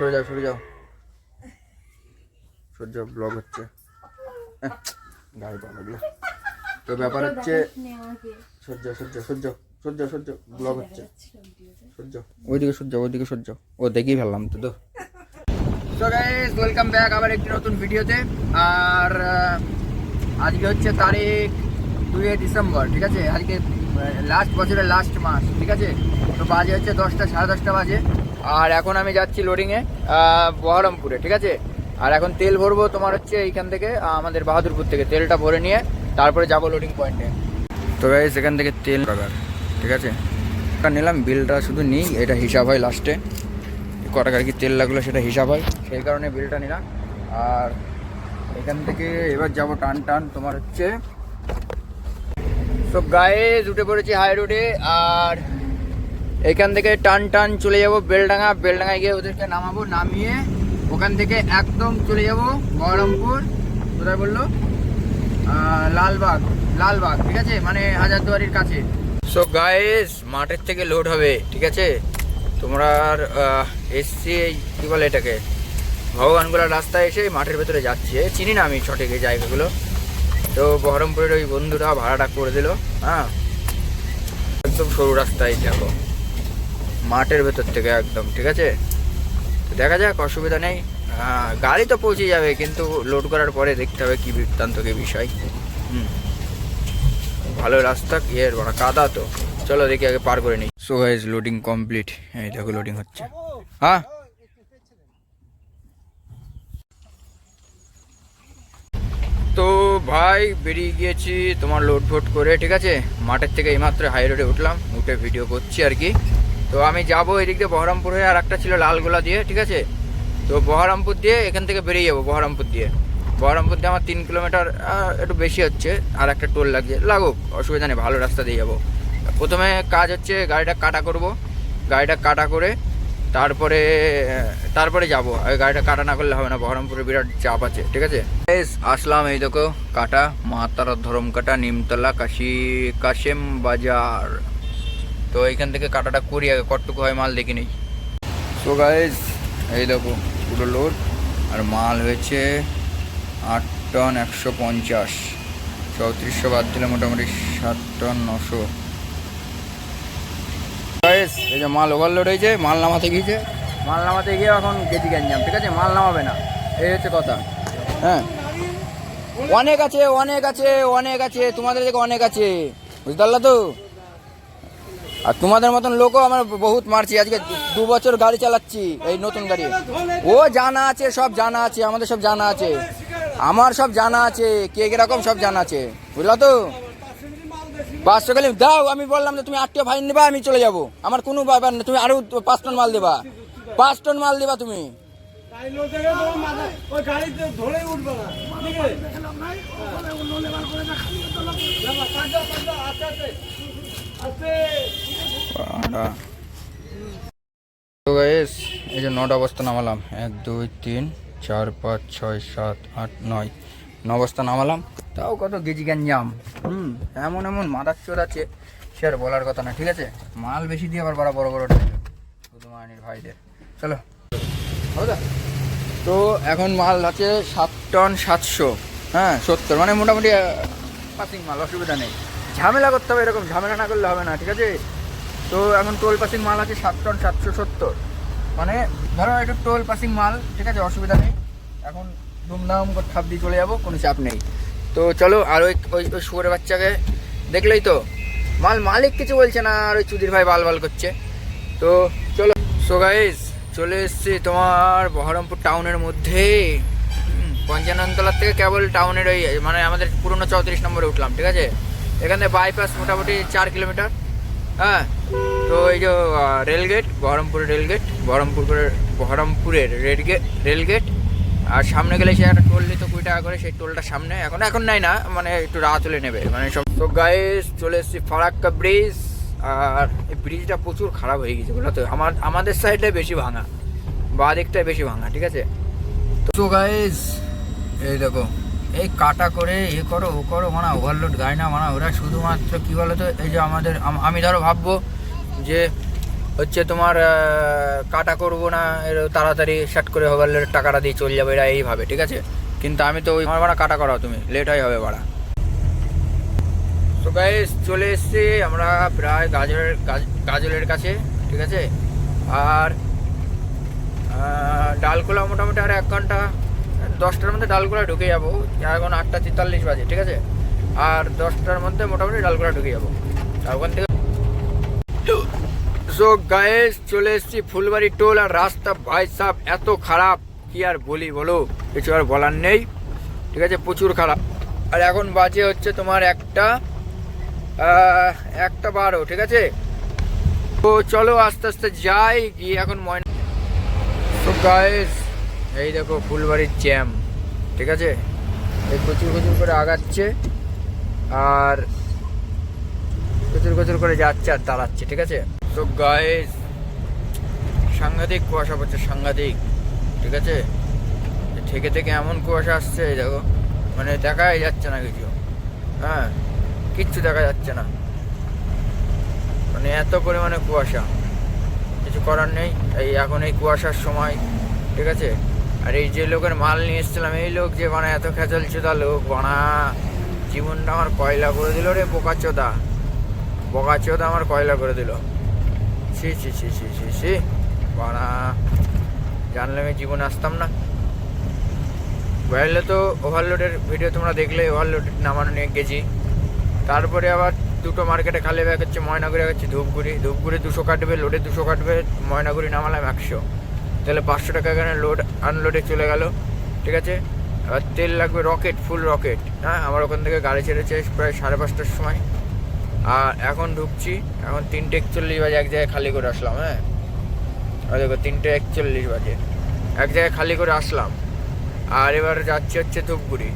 সরে যাও সরে যাও। সরে যাও ব্লগ হচ্ছে। পা লাগল। তো ব্যাপার হচ্ছে সহ্য সহ্য সহ্য সহ্য সহ্য ব্লগ হচ্ছে। সহ্য ওইদিকে সহ্য ওইদিকে সহ্য ও দেখেই ফেললাম তো তো। সো গাইস ওয়েলকাম ব্যাক আবার একটি নতুন ভিডিওতে আর আজকে হচ্ছে তারিখ দুই ডিসেম্বর ঠিক আছে? আজকে লাস্ট বছরের লাস্ট মাস, ঠিক আছে? তো বাজে হচ্ছে দশটা, সাড়ে দশটা বাজে। আর এখন আমি যাচ্ছি লোডিংয়ে বহরমপুরে, ঠিক আছে? আর এখন তেল ভরবো তোমার হচ্ছে এইখান থেকে আমাদের বাহাদুরপুর থেকে। তেলটা ভরে নিয়ে তারপরে যাব লোডিং পয়েন্টে তো গাইস এখান থেকে তেল টাকার ঠিক আছে? এটা নিলাম বিলটা শুধু নিই, এটা হিসাব হয় লাস্টে ক টাকার কি তেল লাগল সেটা হিসাব হয়, সেই কারণে বিলটা নিলাম। আর এখান থেকে এবার যাব টান টান তোমার হচ্ছে সব গায়ে উঠে পড়েছি হাই রোডে আর এখান থেকে টান টান চলে যাব বেলডাঙ্গা। বেলডাঙ্গায় গিয়ে ওদেরকে নামাবো, নামিয়ে ওখান থেকে একদম চলে যাব বহরমপুর। কোথায় বলল? লালবাগ লালবাগ, ঠিক আছে? মানে হাজারদুয়ারির কাছে। সো গায়েস মাঠের থেকে লোড হবে, ঠিক আছে? তোমরা এসছি এই কী বলে এটাকে? ভগবানগুলার রাস্তায় এসে মাঠের ভেতরে যাচ্ছি। চিনি না আমি সঠিক এই জায়গাগুলো। তো বহরমপুরের ওই বন্ধুরা ভাড়াটা করে দিল হ্যাঁ। একদম সরু রাস্তায় দেখো, মাঠের ভেতর থেকে একদম, ঠিক আছে? দেখা যাক, অসুবিধা নেই। গাড়ি তো পৌঁছে যাবে, কিন্তু লোড করার পরে দেখতে হবে কী বৃত্তান্ত, কি বিষয়। হুম। ভালো রাস্তা ইয়ের বড় কাদা তো। চলো দেখি আগে পার করে নিই। সো গাইজ লোডিং কমপ্লিট এই দেখো লোডিং হচ্ছে। হ্যাঁ। তো ভাই, বেরিয়ে গিয়েছি তোমার লোড ফোড করে, ঠিক আছে? মাঠের থেকে এইমাত্র হাই রোডে উঠলাম, উঠে ভিডিও করছি আর কি। তো আমি যাব এদিক দিয়ে বহরমপুর হয়ে আর একটা ছিল লালগোলা দিয়ে, ঠিক আছে? তো বহরমপুর দিয়ে এখান থেকে বেরিয়ে যাব, বহরমপুর দিয়ে। বহরমপুর দিয়ে আমার তিন কিলোমিটার একটু বেশি হচ্ছে আর একটা টোল লাগছে। লাগুক, অসুবিধা নেই, ভালো রাস্তা দিয়ে যাব। প্রথমে কাজ হচ্ছে গাড়িটা কাটা করব। গাড়িটা কাটা করে তারপরে তারপরে যাব। গাড়িটা কাটা না করলে হবে না, বহরমপুরে বিরাট চাপ আছে, ঠিক আছে? আসলাম এই দেখো, কাটা মা তারা ধরম কাটা, নিমতলা, কাশি, কাশেম বাজার। তো এইখান থেকে কাটাটা করি, আগে কটটুকু হয় মাল দেখি নেই। সো গাইজ এই দেখো, পুরো লোড আর মাল হয়েছে আট টন একশো পঞ্চাশ। চৌত্রিশশো বাদ দিলে মোটামুটি সাত টন নশো। গাইস এই যে মাল ওভারলোড হয়েছে মাল নামাতে গিয়েছে। মাল নামাতে গিয়ে এখন গেজি গ্যাঞ্জাম ঠিক আছে? মাল নামাবে না এই হচ্ছে কথা। হ্যাঁ। অনেক আছে অনেক আছে অনেক আছে তোমাদের থেকে অনেক আছে। বুঝতে পারলা তো? আর তোমাদের মতন লোকও আমরা বহুত মারছি আজকে দু বছর গাড়ি চালাচ্ছি এই নতুন গাড়ি। ও জানা আছে সব জানা আছে আমাদের সব জানা আছে। আমার সব জানা আছে কে কীরকম সব জানা আছে বুঝলা তো? পাঁচশো খালি দাও, আমি বললাম যে তুমি আটটা ফাইন নেবা, আমি চলে যাব। আমার কোনো ব্যাপার না, তুমি আরও পাঁচ টন মাল দেবা। পাঁচ টন মাল দেবা তুমি। তো এই যে নটা অবস্থা নামালাম। এক, দুই, তিন, চার, পাঁচ, ছয়, সাত, আট, নয়। ন অবস্থা নামালাম। তাও কত গেজি গ্যাঞ্জাম হুম। এমন এমন মাদার চোর আছে সে আর বলার কথা না ঠিক আছে? মাল বেশি দিয়ে আবার বড় বড় বড় শুধু মানির ভাইদের। চলো। তো? এখন মাল আছে সাত টন সাতশো। হ্যাঁ সত্তর। মানে মোটামুটি পাসিং মাল অসুবিধা নেই। ঝামেলা করতে হবে এরকম ঝামেলা না করলে হবে না ঠিক আছে? তো এখন টোল পাসিং মাল আছে সাত টন সাতশো সত্তর। মানে ধরো একটু টোল পাসিং মাল ঠিক আছে অসুবিধা নেই। এখন ধুমধাম করে খাপ দিয়ে চলে যাব, কোনো চাপ নেই। তো চলো, আর ওই ওই ওই শুয়োরের বাচ্চাকে দেখলেই তো। মাল মালিক কিছু বলছে না, আর ওই চুদির ভাই বাল বাল করছে। তো চলো। সো গাইস চলে এসছি তোমার বহরমপুর টাউনের মধ্যে। পঞ্চাননতলার থেকে কেবল টাউনের ওই মানে আমাদের পুরনো চৌত্রিশ নম্বরে উঠলাম, ঠিক আছে? এখানে বাইপাস মোটামুটি চার কিলোমিটার। হ্যাঁ তো এই যে রেলগেট বহরমপুরের রেলগেট বহরমপুরের বহরমপুরের রেলগেট রেলগেট আর সামনে গেলে সে একটা টোল নিত কুড়ি টাকা করে সেই টোলটা সামনে। এখন এখন নাই না মানে একটু রাত হলে নেবে। মানে সব তো গাইস চলে এসেছি ফারাক্কা ব্রিজ আর এই ব্রিজটা প্রচুর খারাপ হয়ে গেছে, বুঝলো তো? আমার আমাদের সাইডে বেশি ভাঙা বা দিকটাই বেশি ভাঙা, ঠিক আছে? তো গাইস এই দেখো, এই কাটা করে এ করো, ও করো, মানা ওভারলোড গাড়ি না মানা, ওরা শুধুমাত্র কী বলো তো এই যে আমাদের আমি ধরো ভাববো যে হচ্ছে তোমার কাটা করব না তাড়াতাড়ি শার্ট করে ওভারলোডের টাকাটা দিয়ে চলে যাবে, এরা এইভাবে, ঠিক আছে? কিন্তু আমি তো ওই, আমার ভাড়া কাটা করাও তুমি লেট হয় হবে ভাড়া। তো গাইস চলে এসেছি আমরা প্রায় গাজলের গাজ- গাজলের কাছে, ঠিক আছে? আর ডালকোলা মোটামুটি আর এক ঘণ্টা, দশটার মধ্যে ডালকোলা ঢুকে যাব, এখন আটটা তেতাল্লিশ বাজে, ঠিক আছে? আর দশটার মধ্যে মোটামুটি ডালকোলা ঢুকে যাব। আর ওখান থেকে সো গায়েস চলে এসেছি ফুলবাড়ি টোল আর রাস্তা ভাই সাহ এত খারাপ, কি আর বলি বলো? কিছু আর বলার নেই, ঠিক আছে? প্রচুর খারাপ। আর এখন বাজে হচ্ছে তোমার একটা একটা বারো, ঠিক আছে? তো চলো আস্তে আস্তে যাই, গিয়ে এখন ময়না তো গায়েস এই দেখো ফুলবাড়ির জ্যাম, ঠিক আছে? এই প্রচুর প্রচুর করে আগাচ্ছে, আর প্রচুর প্রচুর করে যাচ্ছে আর দাঁড়াচ্ছে, ঠিক আছে? তো গায়েস সাংঘাতিক কুয়াশা পড়ছে, সাংঘাতিক, ঠিক আছে? থেকে থেকে এমন কুয়াশা আসছে দেখো। মানে দেখাই যাচ্ছে না কিছু। হ্যাঁ কিচ্ছু দেখা যাচ্ছে না। মানে এত পরিমাণে কুয়াশা। কিছু করার নেই। এই এখন এই কুয়াশার সময়, ঠিক আছে? আর এই যে লোকের মাল নিয়ে এসেছিলাম, এই লোক যে মানে এত খেচল চোদা লোক বানা। জীবনটা আমার কয়লা করে দিল রে বোকা চোদা বোকা চোদা আমার কয়লা করে দিল। ছি ছি ছি ছি ছি ছি। বানা জানলে আমি জীবনে আসতাম না। বাইরে তো ওভারলোডের ভিডিও তোমরা দেখলে ওভারলোড নামানো নিয়ে গেছি। তারপরে আবার দুটো মার্কেটে খালি ব্যাগ হচ্ছে, ময়নাগুড়ি হচ্ছে, ধূপগুড়ি। ধূপগুড়ি দুশো কাটবে লোডে দুশো কাটবে, ময়নাগুড়ি নামালাম একশো। তাহলে পাঁচশো টাকা এখানে লোড আনলোডে চলে গেল। ঠিক আছে? এবার তেল লাগবে রকেট ফুল রকেট হ্যাঁ? আমার ওখান থেকে গাড়ি ছেড়েছে প্রায় সাড়ে পাঁচটার সময়। আর এখন ঢুকছি এখন তিনটে একচল্লিশ বাজে এক জায়গায় খালি করে আসলাম হ্যাঁ? আর দেখো তিনটে একচল্লিশ বাজে এক জায়গায় খালি করে আসলাম। আর এবার যাচ্ছি হচ্ছে ধূপগুড়ি।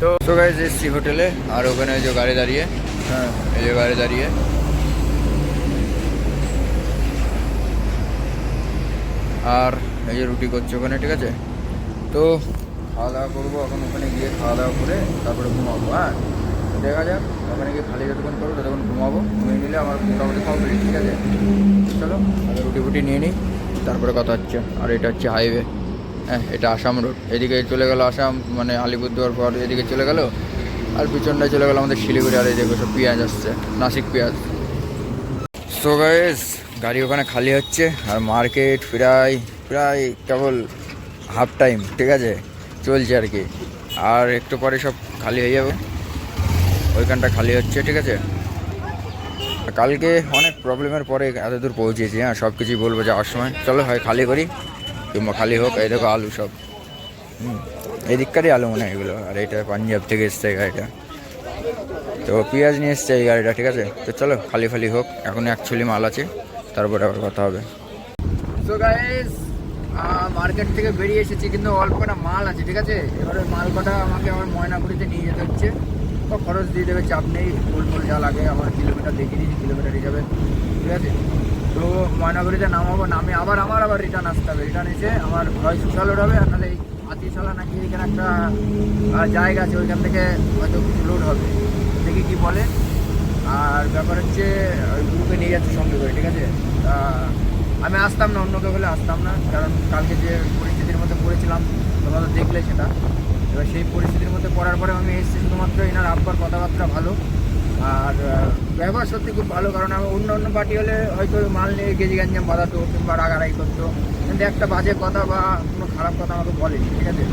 তো তো গাইজ এসছি হোটেলে আর ওখানে ওই যে গাড়ি দাঁড়িয়ে হ্যাঁ। এই যে গাড়ি দাঁড়িয়ে। আর এই যে রুটি করছে ওখানে ঠিক আছে? তো খাওয়া দাওয়া করব এখন ওখানে গিয়ে খাওয়া দাওয়া করে তারপরে ঘুমাবো হ্যাঁ? দেখা যাক ওখানে গিয়ে খালি যতক্ষণ করব ততক্ষণ ঘুমাবো। ঘুমিয়ে নিলে আমার মোটামুটি কমপ্লিট ঠিক আছে? চলো, আগে রুটি ফুটি নিয়ে নিই, তারপরে কথা হচ্ছে। আর এটা হচ্ছে হাইওয়ে হ্যাঁ এটা আসাম রোড এদিকে চলে গেল আসাম মানে আলিপুরদুয়ার পর এদিকে চলে গেল, আর পিছনটায় চলে গেল আমাদের শিলিগুড়ি, আর এদিকে সব পেঁয়াজ আসছে, নাসিক পেঁয়াজ। সো গাইস গাড়ি ওখানে খালি হচ্ছে, আর মার্কেট প্রায় প্রায় কেবল হাফ টাইম ঠিক আছে? চলছে আর কি। আর একটু পরে সব খালি হয়ে যাবে। ওইখানটা খালি হচ্ছে, ঠিক আছে? কালকে অনেক প্রবলেমের পরে এত দূর পৌঁছেছি হ্যাঁ সব কিছুই বলব যাওয়ার সময়। চলো হয় খালি করি, কিংবা খালি হোক, এই দেখো আলু সব। হুম এদিককারই আলু মনে হয় এগুলো, আর এটা পাঞ্জাব থেকে এসছে এই গাড়িটা। তো পেঁয়াজ নিয়ে এসছে এই গাড়িটা, ঠিক আছে? তো চলো, খালি ফালি হোক, এখন অ্যাকচুয়ালি মাল আছে, তারপরে আবার কথা হবে। তো মার্কেট থেকে বেরিয়ে এসেছি, কিন্তু অল্প মাল আছে, ঠিক আছে? এবারে মাল কটা আমাকে আমার ময়নাগুড়িতে নিয়ে যেতে হচ্ছে। তো খরচ দিয়ে দেবে, চাপ নেই। ফুল ফুল যা লাগে আমার কিলোমিটার দেখিয়ে দিয়েছি, কিলোমিটার হিসাবে। ঠিক আছে? তো ময়নাগুড়িতে নামাবো নামে আবার আমার আবার রিটার্ন আসতে হবে। রিটার্ন এসে আমার হয় সুশাল হবে আর এই হাতিশালা নাকি এখানে একটা জায়গা আছে, ওইখান থেকে হয়তো কিছু লোড হবে। দেখি কি বলে। আর ব্যাপার হচ্ছে, ওই গ্রুপে নিয়ে যাচ্ছে সঙ্গে করে, ঠিক আছে? আমি আসতাম না অন্য কেউ হলে আসতাম না। কারণ কালকে যে পরিস্থিতির মধ্যে পড়েছিলাম, তোমরা তো দেখলে সেটা। এবার সেই পরিস্থিতির মধ্যে পড়ার পরে আমি এসেছি শুধুমাত্র এনার আব্বার কথাবার্তা ভালো। আর ব্যবহার সত্যি খুব ভালো, কারণ আমি অন্য অন্য পার্টি হলে হয়তো মাল নিয়ে গেজি গাঞ্জাম বাঁধাতো কিংবা রাগারাই করতো। কিন্তু একটা বাজে কথা বা কোনো খারাপ কথা আমাকে বলেনি, ঠিক আছে?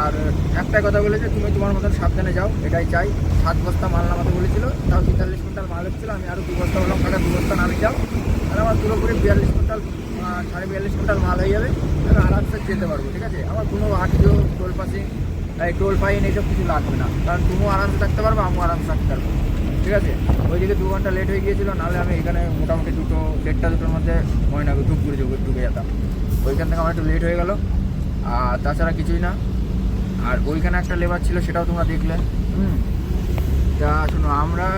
আর একটাই কথা বলেছে, তুমি তোমার মতন সাবধানে যাও, এটাই চাই। সাত বস্তা মাল নামাতে বলেছিল, তাও তেতাল্লিশ কুইন্টাল মাল হচ্ছিল, আমি আরও দু বস্তা বললাম কাকা, দু বস্তা নামে যাও আর আমার পুরোপুরি বিয়াল্লিশ কুইন্টাল সাড়ে বিয়াল্লিশ কুইন্টাল মাল হয়ে যাবে আমি আরামসে যেতে পারব, ঠিক আছে? আমার কোনো আটটিও টোল পাসিং এই টোল ফাইন এইসব কিছু লাগবে না, কারণ তুমিও আরামসে থাকতে পারব, আমিও আরামসে থাকতে পারব, ঠিক আছে? ওইদিকে দু ঘণ্টা লেট হয়ে গিয়েছিল, নাহলে আমি এখানে মোটামুটি দুটো, দেড়টা, দুটোর মধ্যে ময়না ধূপগুড়ি ঢুকে ঢুকে যেতাম। ওইখান থেকে আমার একটু লেট হয়ে গেল। আর তাছাড়া কিছুই না। আর ওইখানে একটা লেবার ছিল, সেটাও তোমরা দেখলে। হুম। তা শোনো, আমরা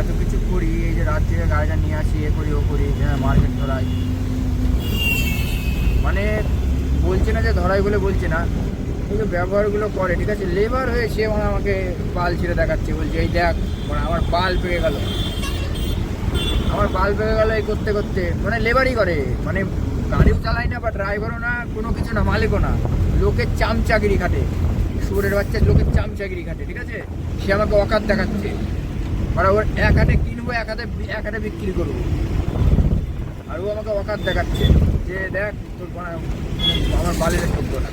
এত কিছু করি, এই যে রাত থেকে গাড়িটা নিয়ে আসি, এ করি, ও করি হ্যাঁ মার্কেট ধরাই। মানে বলছে না যে ধরাই বলে বলছে না, কিন্তু ব্যবহারগুলো করে, ঠিক আছে? লেবার হয়ে সে মানে আমাকে পাল ছিঁড়ে দেখাচ্ছে, বলছে, এই দেখ মানে আমার পাল পেয়ে গেল। আমার বাল্ব হয়ে গেল এই করতে করতে মানে লেবারই করে মানে গাড়িও চালায় না বা ড্রাইভারও না, কোনো কিছু না, মালিকও না, লোকের চাম চাকরি খাটে। সুরের বাচ্চা লোকের চাম চাকরি খাটে ঠিক আছে? সে আমাকে অকাত দেখাচ্ছে। ওর এক হাতে কিনবো, এক হাতে এক হাতে বিক্রি করব। আর ও আমাকে অকাত দেখাচ্ছে যে, দেখ, তোর আমার বালির যোগ্য না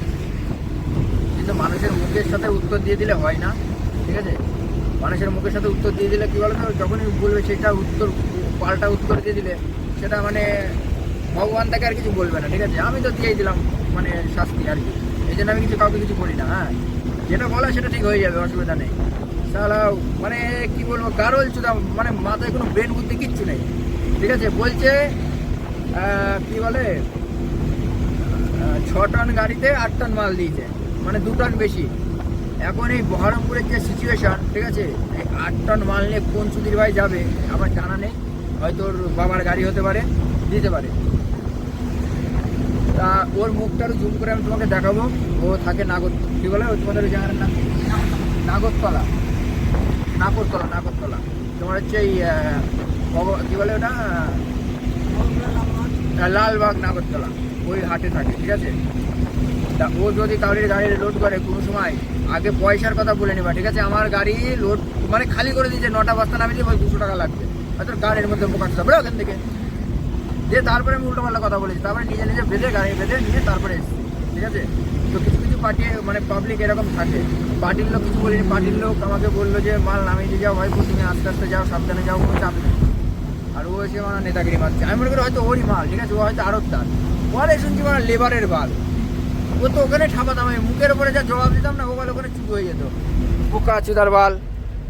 কিন্তু মানুষের মুখের সাথে উত্তর দিয়ে দিলে হয় না, ঠিক আছে? মানুষের মুখের সাথে উত্তর দিয়ে দিলে কী বলতো? যখনই বলবে সেটা উত্তর, পাল্টা উত্তর দিয়ে দিলে, সেটা মানে ভগবান তাকে আর কিছু বলবে না, ঠিক আছে? আমি তো দিয়েই দিলাম মানে শাস্তি আর কি। এই জন্য আমি কিছু কাউকে কিছু বলি না হ্যাঁ? যেটা বলা সেটা ঠিক হয়ে যাবে, অসুবিধা নেই। সালা মানে কি বলব গারল চুদা মানে মাথায় কোনো ব্রেন বুদ্ধি কিচ্ছু নেই। ঠিক আছে? বলছে কি বলে ছ টন গাড়িতে আট টন মাল দিয়েছে মানে দু টন বেশি। এখন এই বহরমপুরের যে সিচুয়েশান ঠিক আছে? এই আট টন মাল নিয়ে কোন সুধীর ভাই যাবে, আমার জানা নেই। হয়তো ওর বাবার গাড়ি হতে পারে, দিতে পারে। তা ওর মুখটা জুম করে আমি তোমাকে দেখাবো। ও থাকে নাগর কি বলে? ওই তোমাদের ওই জায়গার নাম? নাগরতলা। নাগরতলা নাগরতলা। তোমার হচ্ছে এই কি বলে ওটা? লালবাগ নাগরতলা। ওই হাটে থাকে, ঠিক আছে? তা ও যদি কাউরির গাড়ি লোড করে কোনো সময়, আগে পয়সার কথা বলে নিবা, ঠিক আছে? আমার গাড়ি লোড মানে খালি করে দিয়েছে, নটা বস্তা নামে দিয়ে দুশো টাকা লাগবে। হয়তো গাড়ির মধ্যে মুখাচ্ছ বলে ওখান থেকে। দিয়ে তারপরে আমি উল্টো পাল্টা কথা বলেছি। তারপরে নিজে নিজে বেঁধে গাড়ি বেঁধে নিয়ে তারপরে এসেছি, ঠিক আছে? তো কিছু কিছু পার্টি মানে পাবলিক এরকম থাকে। পার্টির লোক কিছু বলিনি। পার্টির লোক আমাকে বলল যে, মাল নামিয়ে দিয়ে যাও ভাই তুমি আস্তে আস্তে যাও, সাবধানে যাও, কোনো চাপ নেই। আর ও এসে মানে নেতাগিরি মারছে। আমি মনে করি হয়তো ওরই মাল, ঠিক আছে? ও হয়তো তার পরে শুনছি মানে লেবারের বাল। ও তো ওখানে ঠাপাতাম আমি মুখের উপরে যা জবাব দিতাম না, ও বলে ওখানে চুপ হয়ে যেত। পোকা চুদার বাল।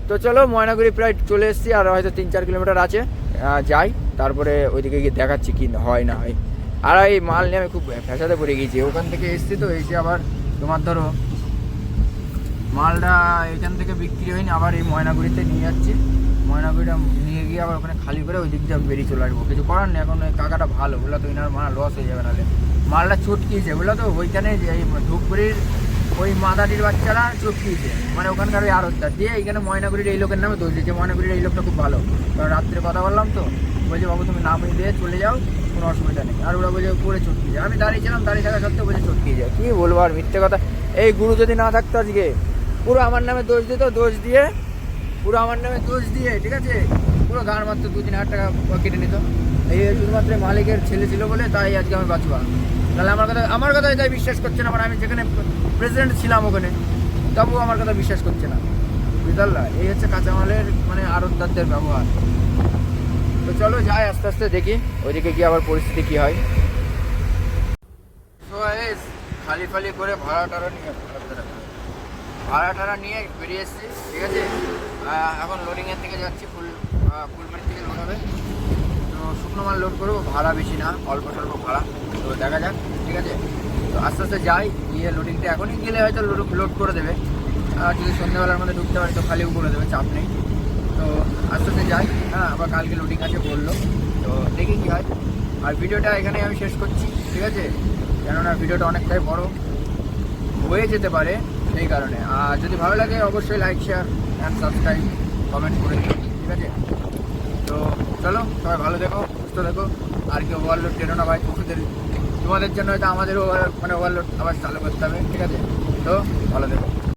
তো চলো, ময়নাগুড়ি প্রায় চলে এসেছি, আর হয়তো তিন চার কিলোমিটার আছে। যাই। তারপরে ওইদিকে গিয়ে দেখাচ্ছি কি হয়, না হয়। আর এই মাল নিয়ে আমি খুব ফ্যাসাতে পড়ে গিয়েছি ওখান থেকে এসেছি তো, এসে আবার তোমার ধরো, মালটা এখান থেকে বিক্রি হয়নি, আবার এই ময়নাগুড়িতে নিয়ে যাচ্ছি। ময়নাগুড়িটা নিয়ে গিয়ে আবার ওখানে খালি করে ওই দিক দিয়ে বেরিয়ে চলে আসব। কিছু করার নেই, এখন ওই কাকাটা ভালো বুঝলো তো ইনার মাল লস হয়ে যাবে নাহলে। মালটা চটকিয়েছে বুঝলো তো ওইখানে যে এই ধূপগুড়ির ওই মাদারির বাচ্চারা চটকিয়েছে। মানে ওখানকার ওই আরতটা দিয়ে এইখানে ময়নাগুড়ির এই লোকের নামে দোষ দিয়েছে। ময়নাগুড়ির এই লোকটা খুব ভালো। কারণ রাত্রে কথা বললাম তো বলছে, বাবু, তুমি নামিয়ে দিয়ে চলে যাও, কোনো অসুবিধা নেই। আর ওরা বলছে পরে চটকিয়ে যায় আমি দাঁড়িয়েছিলাম দাঁড়িয়ে থাকা সত্ত্বেও বলছে চটকিয়ে যায় কী বলব আর মিথ্যে কথা। এই গুরু যদি না থাকতো আজকে, পুরো আমার নামে দোষ দিত, দোষ দিয়ে, পুরো আমার নামে দোষ দিয়ে, ঠিক আছে? পুরো গান মাত্র দু তিন হাজার টাকা কেটে নিত। এই শুধুমাত্র মালিকের ছেলে ছিল বলে তাই আজকে আমি বাঁচবা তাহলে আমার কথা আমার কথা তাই বিশ্বাস করছে না মানে আমি যেখানে প্রেসিডেন্ট ছিলাম ওখানে, তবুও আমার কথা বিশ্বাস করছে না। বুঝতে এই হচ্ছে কাঁচামালের মানে আড়তদারদের ব্যবহার। তো চলো যাই, আস্তে আস্তে দেখি ওইদিকে গিয়ে আবার পরিস্থিতি কি হয়। তো খালি ফালি করে ভাড়া টাড়া নিয়ে ভাড়া টাড়া নিয়ে বেরিয়ে এসেছি, ঠিক আছে? এখন লোডিংয়ের দিকে যাচ্ছি ফুল ফুলবাড়ির থেকে লোড হবে। তো শুকনো মাল লোড করব, ভাড়া বেশি না, অল্প স্বল্প ভাড়া। তো দেখা যাক, ঠিক আছে? তো আস্তে আস্তে যাই, গিয়ে লোডিংটা এখনই গেলে হয়তো লোড লোড করে দেবে। আর যদি সন্ধ্যাবেলার মধ্যে ঢুকতে পারি, তো খালিও করে দেবে, চাপ নেই। তো আস্তে আস্তে যাই। হ্যাঁ আবার কালকে লোডিং আছে বলল। তো দেখি কী হয়। আর ভিডিওটা এখানে আমি শেষ করছি, ঠিক আছে? কেননা ভিডিওটা অনেকটাই বড়। হয়ে যেতে পারে সেই কারণে। আর যদি ভালো লাগে, অবশ্যই like share and subscribe comment করে দিও, ঠিক আছে? তো চলো, সবাই ভালো দেখো সুস্থ দেখো আর কি ওভারলোড টেনো না ভাই পশুদের। তোমাদের জন্য হয়তো আমাদেরও মানে ওভারলোড আবার চালু করতে হবে, ঠিক আছে? তো ভালো দেখো